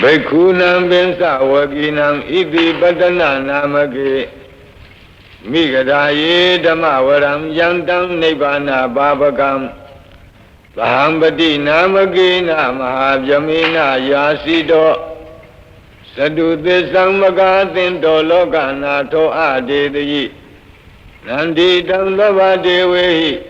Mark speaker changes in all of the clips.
Speaker 1: ဘိက္ခုနံပင်စဝကိနံဣတိပတနာနာမကေမိဂရာယေဓမ္မဝရံယန္တံနိဗ္ဗာနာဘာဝကံသဟံပတိနာမကေနမဟာဗျမေနယာစီတောသတုသစ္ဆံမကာသင်တောလောကနာထောအဒေတိနန္ဒီတံသဗ္ဗဒေဝေဟိ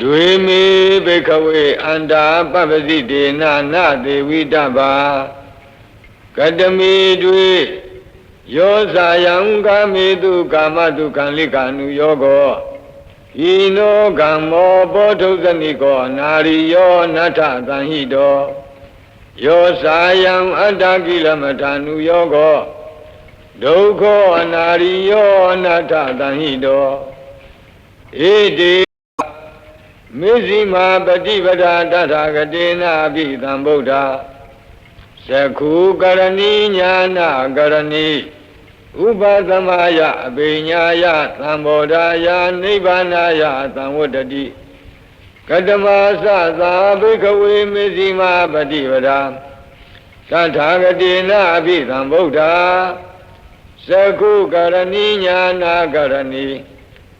Speaker 1: ဒွေမေဘိခဝေအန္တာပပ္ပတိတေနနာသေဝိတ္တဘာကတမေတွေယောဇာယံကာမေတုကာမတုကံလိကာနုယောကောဤနောကံမောဘောဓုဇနိကောနာရိယောနထသံဟိတောယောဇာယံအတ္တကိလမထာနုယောကောဒုက္ခအနာရိယောအနတ္ထသံဟိတောဣတိ မေဇိမာပฏิပဒာတထာဂတေနာပိသံဗုဒ္ဓသခုကရဏီညာနာကရဏီဥပသမယအပိညာယသံဘောဓာယနိဗ္ဗာနာယသံဝတ္တတိကတမသသာဘိကဝေမေဇိမာပฏิပဒာတထာဂတေနာပိသံဗုဒ္ဓသကုကရဏီညာနာကရဏီ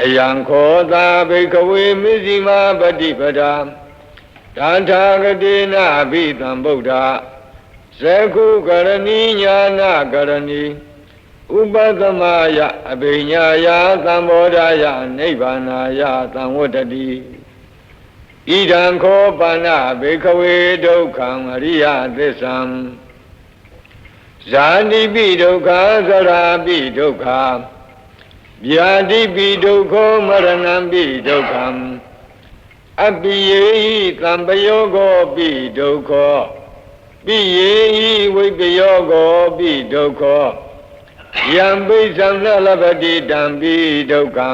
Speaker 1: အယံခောသာဘိကဝေမစ္စည်းမပฏิပဒာတန်ထာဂတိနာဘိသံဗုဒ္ဓဇကုကရဏီညာနာကရဏီဥပသမယအဘိညာယသံဘောဓာယနိဗ္ဗာနာယသံဝတ္တတိဣဒံခောပါဏဘေခဝေဒုက္ခံအရိယသစ္ဆံဇာတိပိဒုက္ခသရာပိဒုက္ခ ဗျာတိပိဒုက္ခမရဏံပိဒုက္ခံအပိယေဟိသံပယောကောပိဒုက္ခပိယေဟိဝိပယောကောပိဒုက္ခယံပိသံနလပတိတံပိဒုက္ခံ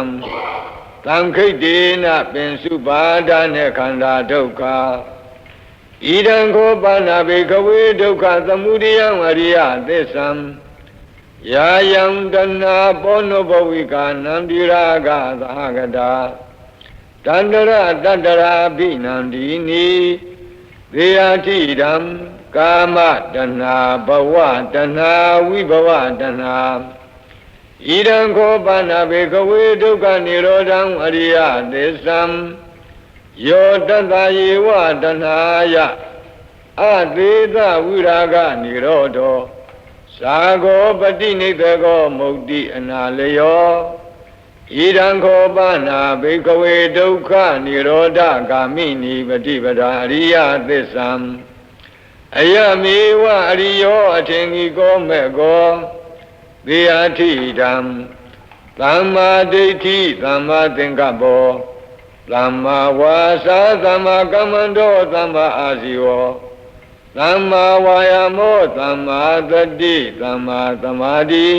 Speaker 1: သံခိတ်တေနပင်စုပါဒနဲ့ခန္ဓာဒုက္ခဣဒံခောပါဏဘေကဝေဒုက္ခသမုဒယံအရိယသစ္ဆံ ယာယံတနာပောနုဘဝိကာနံတိရာဂသဟဂတာတန္တရတတ္တရာဘိနန္ဒီနိသေယတိဓမ္ကာမတဏဘဝတဏဝိဘဝတဏဣဒံခောပါဏဘေကဝေဒုက္ခនិရောဓံအရိယသစ္ဆံယောတတ္တယေဝတဏယအသေးသဝိရာဂនិရောဓော သာဂောပတိနိဗ္ဗောမုတ်တိအနာလယောဣဒံခောပါဏဘေကဝေဒုက္ခនិရောဓဂာမိနိပฏิပဒာအရိယသစ္ဆံအယမေဝအရိယောအထင်ကြီးကောမဲ့ကောသေယထိတံသမ္မာဒိဋ္ဌိသမ္မာသင်္ကပ္ပောသမ္မာဝါစာသမ္မာကမ္မန္တောသမ္မာအာဇီဝော သမ္မာဝါယာမောသမ္မာသတိသမ္မာသမာဓိ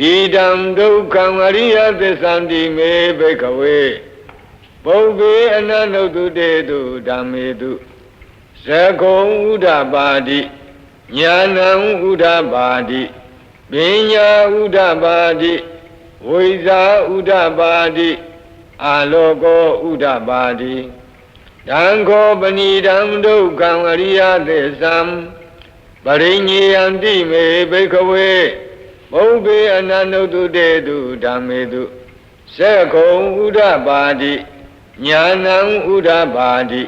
Speaker 1: ဣဒံဒုက္ခံအရိယသစ္ဆန္တိမေဘိကဝေပုဗ္ဗေအနန္တုတေတုဓမ္မေတုသကုံဥဒ္ဓပါတိညာဏံဥဒ္ဓပါတိပညာဥဒ္ဓပါတိဝိဇာဥဒ္ဓပါတိအာလောကောဥဒ္ဓပါတိ တံခောပဏိတံဒုက္ခံအရိယသစ္ဆံပရိညေယံတိမေဘိခဝေဘုဗ္ဗေအနန္တုတေတုဓမ္မေတုသက္ခုံဥဒ္ဓပါတိညာဏံဥဒ္ဓပါတိ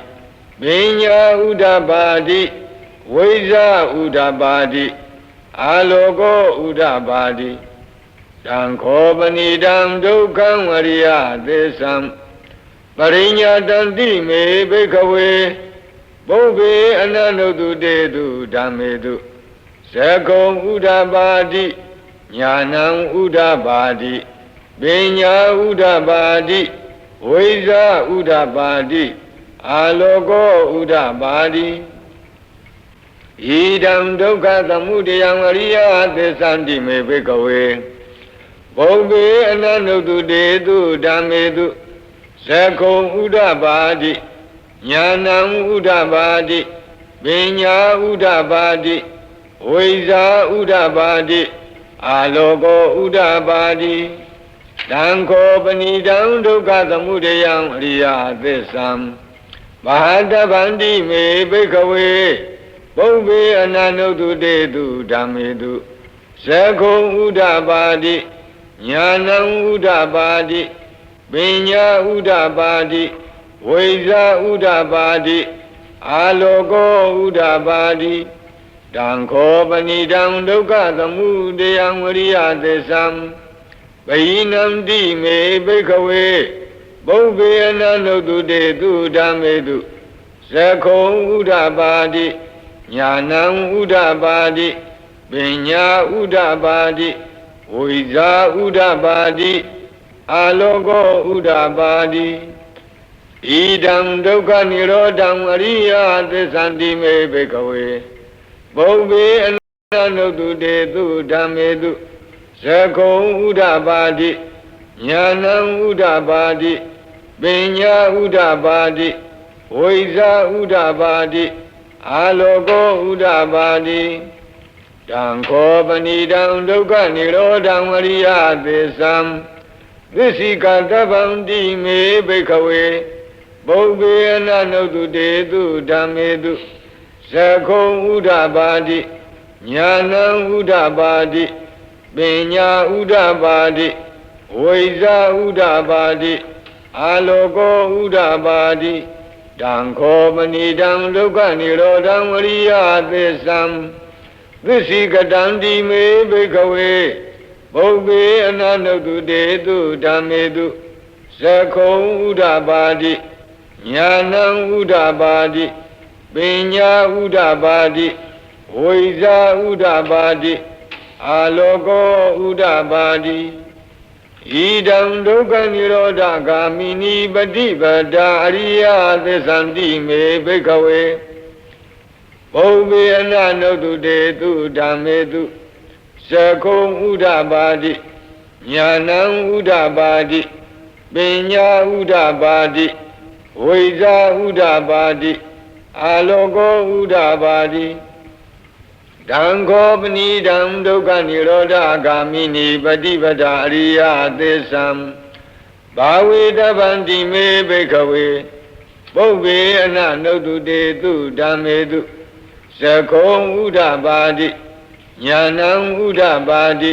Speaker 1: ပညာဥဒ္ဓပါတိဝိဇာဥဒ္ဓပါတိအာလောကောဥဒ္ဓပါတိတံခောပဏိတံဒုက္ခံဝရိယသစ္ဆံ ပရိညာတံတိမေဘိခဝေဘုဗ္ဗေအနန္တုတေတုဓမ္မေတုဇကုံဥဒ္ဓပါတိညာဏံဥဒ္ဓပါတိပညာဥဒ္ဓပါတိဝိဇာဥဒ္ဓပါတိအာလောကောဥဒ္ဓပါတိဣဒံဒုက္ခသမုဒယံအရိယသစ္ဆန္တိမေဘိကဝေဘုံဘေအနန္တုတေတုဓမ္မေတု သကုံဥဒ္ဓပါတိညာဏံဥဒ္ဓပါတိပညာဥဒ္ဓပါတိဝိဇာဥဒ္ဓပါတိအာလောကောဥဒ္ဓပါတိတံခောပဏိတံဒုက္ခသမုဒယံအရိယသစ္ဆံမဟာတဗန္တိမေဘိကဝေဘုံဘေအနန္တုတေတုဓမ္မေတုဇကုံဥဒ္ဓပါတိညာဏံဥဒ္ဓပါတိ ပညာဥဒ္ဓပါတိဝိဇာဥဒ္ဓပါတိအာလောကောဥဒ္ဓပါတိတံခောပဏိတံဒုက္ခသမုဒယံဝရိယသစ္ဆံဘိနံတိမေဘိခဝေဘုဗ္ဗေအနန္တုတေတုဓမ္မေတုဇခုံဥဒ္ဓပါတိညာဏံဥဒ္ဓပါတိပညာဥဒ္ဓပါတိဝိဇာဥဒ္ဓပါတိ အာလောကောဥဒ္ဓပါတိဣဒံဒုက္ခនិရောဓံအရိယသစ္ဆန္တိမေဘိကဝေဘုဗ္ဗေအနန္တုတေတုဓမ္မေတုဇခုံဥဒ္ဓပါတိညာဏံဥဒ္ဓပါတိပညာဥဒ္ဓပါတိဝိဇာဥဒ္ဓပါတိအာလောကောဥဒ္ဓပါတိတံခောပဏိတံဒုက္ခនិရောဓံအရိယသစ္ဆံ သစ္စိကတဗံတိမေဘိခဝေဘုဗ္ဗေအနန္တုတေတုဓမ္မေတုဇခုံဥဒ္ဓပါတိညာဏံဥဒ္ဓပါတိပညာဥဒ္ဓပါတိဝိဇာဥဒ္ဓပါတိအာလောကောဥဒ္ဓပါတိတံခောမဏိတံဒုက္ခនិရောဓံဝရိယသစ္ဆံသစ္စိကတံတိမေဘိခဝေ ဘုဗ္ဗေအနန္တုတေတုဓမ္မေတုဇခုံဥဒ္ဓပါတိညာဏံဥဒ္ဓပါတိပညာဥဒ္ဓပါတိဝိဇာဥဒ္ဓပါတိအာလောကောဥဒ္ဓပါတိဣဒံဒုက္ခនិရောဓဂာမိနိပฏิပဒါအရိယသစ္ဆန္တိမေဘိခဝေဘုံမေအနနုတုတေတုဓမ္မေတု သကုံဥဒ္ဓပါတိညာဏံဥဒ္ဓပါတိပညာဥဒ္ဓပါတိဝိဇာဥဒ္ဓပါတိအာလောကောဥဒ္ဓပါတိတံခောပဏိတံဒုက္ခនិရောဓဂာမိနိပฏิပဒအရိယသစ္ဆံဘာဝေတဗန္တိမေဘိခဝေပုဗ္ဗေအနနုတုတေတုဓမ္မေတုသကုံဥဒ္ဓပါတိ ညာဏံဥဒ္ဓပါတိ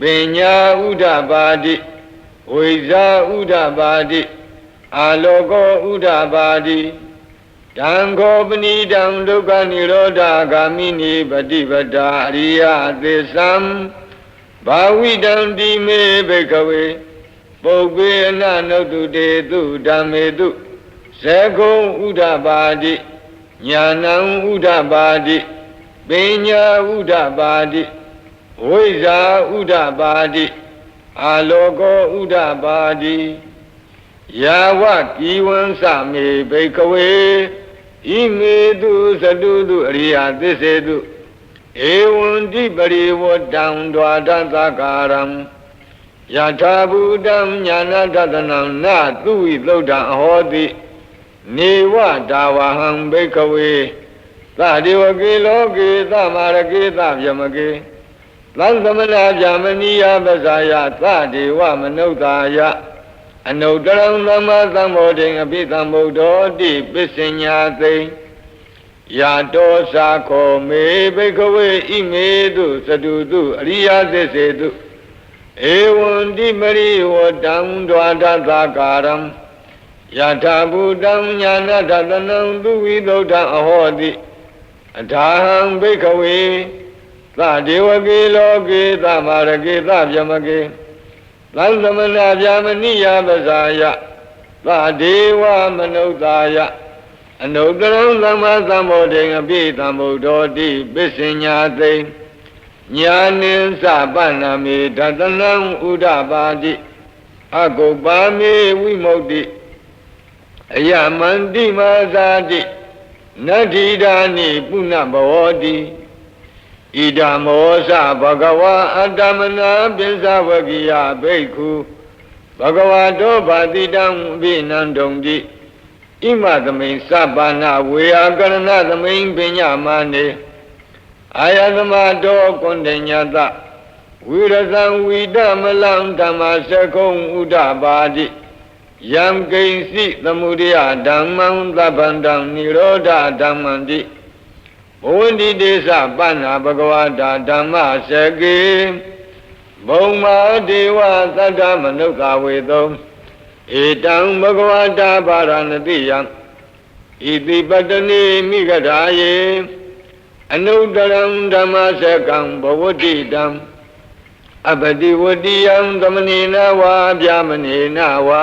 Speaker 1: ပညာဥဒ္ဓပါတိဝိဇာဥဒ္ဓပါတိအာလောကောဥဒ္ဓပါတိတံခောပဏိတံဒုက္ခនិရောဓဂာမိနိပฏิပဒါအရိယသစ္ဆံဘာဝိတံတိမေဘိကဝေပုပ္ပေအနနုတုတေတုဓမ္မေတုဇကုံဥဒ္ဓပါတိညာဏံဥဒ္ဓပါတိ ပညာဥဒ္ဓပါတိဝိဇာဥဒ္ဓပါတိအာလောကောဥဒ္ဓပါတိယာဝကိဝံသမေဘိကဝေဣမေတုသတုတုအရိယသစ္စေတုဧဝံတိပရိဝတံဒွါဒသကာရံယထာဘူတံညာနာတတနံနသူဝိသုဒ္ဓံအဟောတိနေဝဒါဝဟံဘိကဝေ သတိဝကေလောကေသမာရကေသဗျမကေသံသမနာဗျမနိယပဇာယသဒေဝမနုဿာယအနုတ္တရံသမ္မာသမ္ဗောဓိအပိသမ္ဗုဒ္ဓောတိပစ္စညာသိယာတောသာခောမေဘိကဝေဣမေတုသတုတုအရိယသစ္စေတုဧဝံတိမရိဝတံဒွါဒသကာရံယထာဘူတံညာနာတတနံသူဝိသုဒ္ဓအဟောတိ အထာဟံဘိကဝေဘသဒေဝကေလောကေသမာရကေသဗျမကေသံသမနာဗျာမဏိယပဇာယသဒေဝမနုဿာယအနုတရံသမ္မာသမ္ဗောဓေအပိသံဗုဒ္ဓောတိပစ္စညာသိညာနိသပဏ္ဏမေဒတနံဥဒပါတိအကုပ္ပါမေဝိမု ക്തി အယမန္တိမာဇာတိ နတ္ထိဒာနိပုဏ္ဏဘောတိဣဒံမောသဘဂဝါအတ္တမနာပိစ္ဆဝကိယဘိက္ခုဘဂဝါတောဗာတိတံအဘိနန္တုံတိဣမသမိန်သဗ္ဗနာဝေယကရဏသမိန်ပညာမနေအာယသမတောကွန်တညတဝိရဇံဝိဒမလံဓမ္မစကုံဥဒပါတိ ယံကိဉ္စီသမုဒယဓမ္မံသဗ္ဗန္တံនិရောဓဓမ္မံတိဘဝန္တိတေသပဏ္ဏဘဂဝတာဓမ္မစကေဘုံမာဒေဝသတ္တမနုဿဝေသုံဧတံဘဂဝတာပါရဏတိယံဣတိပတ္တနိမိဂရာယေအနုတရံဓမ္မစကံဘဝတိတံအပတိဝတိယံသမဏေနဝါဗျာမဏေနဝါ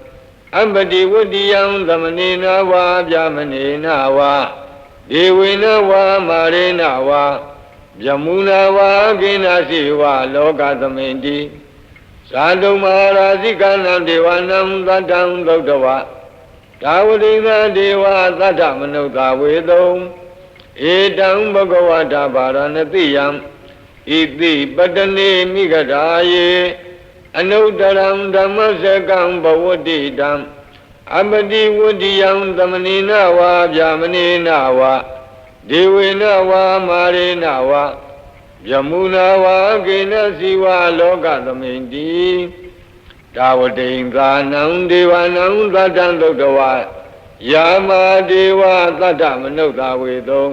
Speaker 1: အပတိဝတ္တိယံသမဏေနဝါဗျာမဏေနဝါဒေဝေနဝါမာရေနဝါဗျမုနာဝါကိနာစီဝါလောကသမိန်တိဇာတုမဟာရာဇိကနံဒေဝနံသတ္တံသုတ်တဝဒါဝတိသဒေဝသတ္တမနုဿဝေတုံဧတံဘဂဝတာဗာရဏတိယံဣတိပတနေမိဂရာယေ အနုတရံဓမ္မစကံဘဝတိတံအပတိဝတ္တိယံသမဏေနဝါဗျာမဏေနဝါဒေဝေနဝါမာရေနဝါယမုနာဝါကေနစီဝါလောကသမိန်တိဒါဝတိံသာနံဒေဝနံသတ္တံသုတ်တဝါယာမဒေဝသတ္တမနုဿဝေတုံ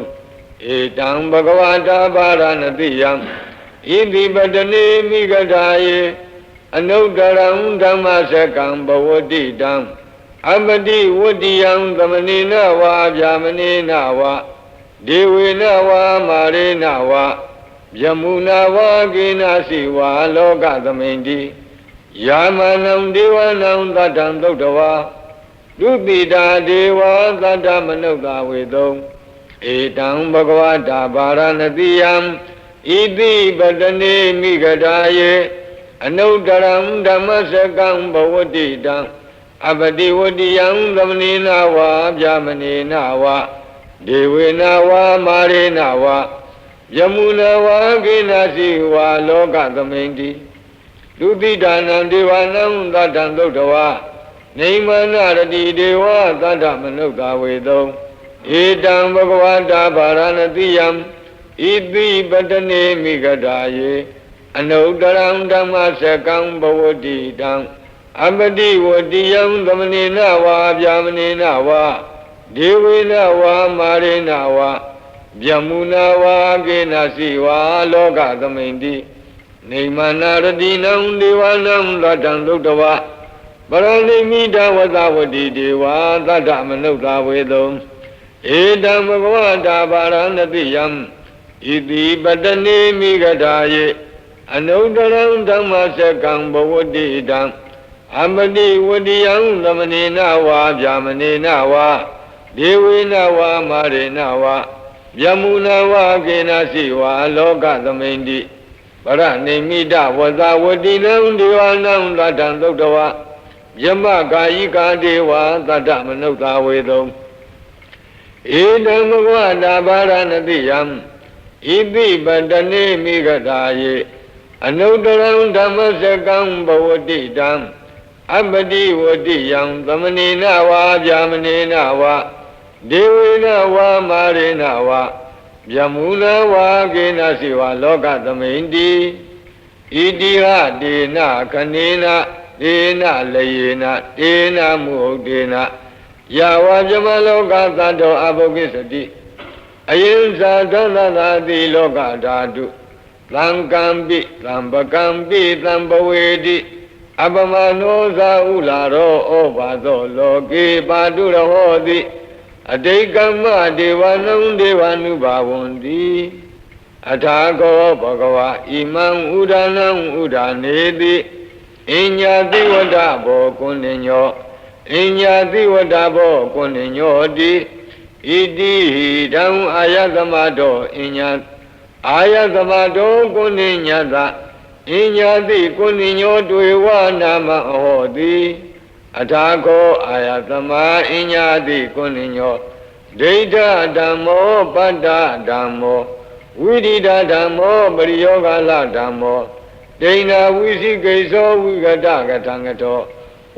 Speaker 1: ဧတံဘဂဝတာပါရဏတိယံဣတိပတနေမိဂဒါယေ အနုတ္တရံဓမ္မစကံဘဝတိတံအပတိဝတ္တိယံသမဏေနဝါဗျာမဏေနဝါဒေဝေနဝါမာရေနဝါယမုနာဝါကိနာစီဝါလောကသမိန်တိယာမနံဒေဝနံသတ္တံသုတ်တဝါဒုတိတာဒေဝသတ္တမနုဿဝေတုံဧတံဘဂဝတာဗာရဏတိယံဣတိပတနေမိဂဒါယေ အနုတ္တရံဓမ္မစကံဘဝတိတံအပတိဝတိယံသမဏေနဝါဗျာမဏေနဝါဒေဝေနဝါမာရေနဝါယမုနဝါကိနာစီဝါလောကသမိန်တိဒုတိဒါနံဒေဝနံသတ္တံသုတ်တဝါနေမနာရတိဒေဝသတ္တမနုဿဝေတုံဧတံဘဂဝတာဗာရဏတိယံဣတိပတနေမိဂဒါယေ အနုတရံဓမ္မစကံဘဝတိတံအပတိဝတိယံသမဏေနဝါဗျာမဏေနဝါဒေဝေနဝါမာရေနဝါဗျမုနာဝါကေနစီဝါလောကသမိန်တိနေမနာရတိနံဒေဝနံသတ္တံသုတ်တဝါပရဏိမိတဝသဝတိဒေဝသတ္တမနုဿဝေတုံဧတံဘဂဝတာပါရဏတိယံဣတိပတနေမိဂဒါယေ အနုတ္တရံဓမ္မစကံဘဝတိတံအမတိဝတိယံသမဏေနဝါဗျာမဏေနဝါဒေဝေနဝါမာရေနဝါယမုနဝါကေနစီဝါလောကသမိန်တိပရဏိမိတဝဇဝတိနံဒေဝနံသတ္တံသုတ်တဝယမကာယိကာဒေဝသတ္တမနုဿဝေတုံဧတံဘဂဝတာဘာရဏတိယံဣတိပတနေမိဂတာယေ အနုတ္တရံဓမ္မစကံဘဝတိတံအပတိဝတိယံသမဏေနဝါဗျာမဏေနဝါဒေဝေနဝါမာရေနဝါဗျမူနဝါကေနစီဝါလောကသမိန်တိဣတိဟဒေနခနေနဒေနလယေနဒေနမုဟုတ်ဒေနယာဝဇမလောကသတ္တောအဘုကိစတိအယင်ဇာသန္တသာတိလောကဓာတု သံကံပိသံပကံပိသံပဝေတိအပမနောဇာဥလာရောဩဘာသောလောကေပါတုရဟောတိအတိတ်ကမ္မဒေဝနံဒေဝ ानु ဘာဝန္တိအထာကောဘဂဝါဣမံဥဒနံဥဒနေတိအညညာတိဝဒဘောကုဏ္ဏညောအညညာတိဝဒဘောကုဏ္ဏညောတိဣတိဟိတံအာယသမတောအညညာ အာယသမတောကုဏ္ဏညတအညညာတိကုဏ္ဏညောတွေဝနာမဟောတိအထာကောအာယသမအညညာတိကုဏ္ဏညောဒိဋ္ဌဓမ္မောပတ္တဓမ္မောဝိရိဒဓမ္မောပရိယောဂလဓမ္မောဒိဏဝိသိကိသောဝိကတကထံကတော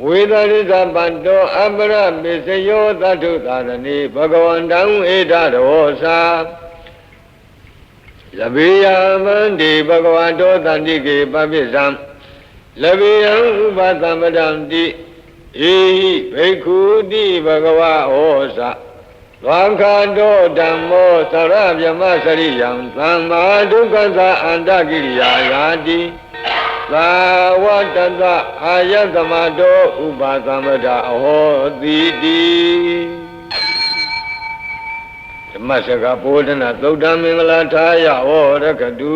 Speaker 1: ဝေဒရိသပတ္တောအပရပိစယောသတ္ထုသာရဏိဘဂဝန္တံဧတရောသာ လဘေယမန္တိဘဂဝတောတန္တိကေပပိသံလဘေယံဥပသမ္ပဒံတိဧဟိဘိက္ခုတိဘဂဝဟောသာဝံခာတောဓမ္မောသရဗြဟ္မစရိယံသမ္မာဒုက္ခသာအန္တကိရိယာယာတိသာဝတတအာယသမတောဥပါသမ္ပဒအဟောတိတိ ဓမ္မစကဘောဓနာသုဒ္ဓမင်္ဂလာထာယဟောရကတု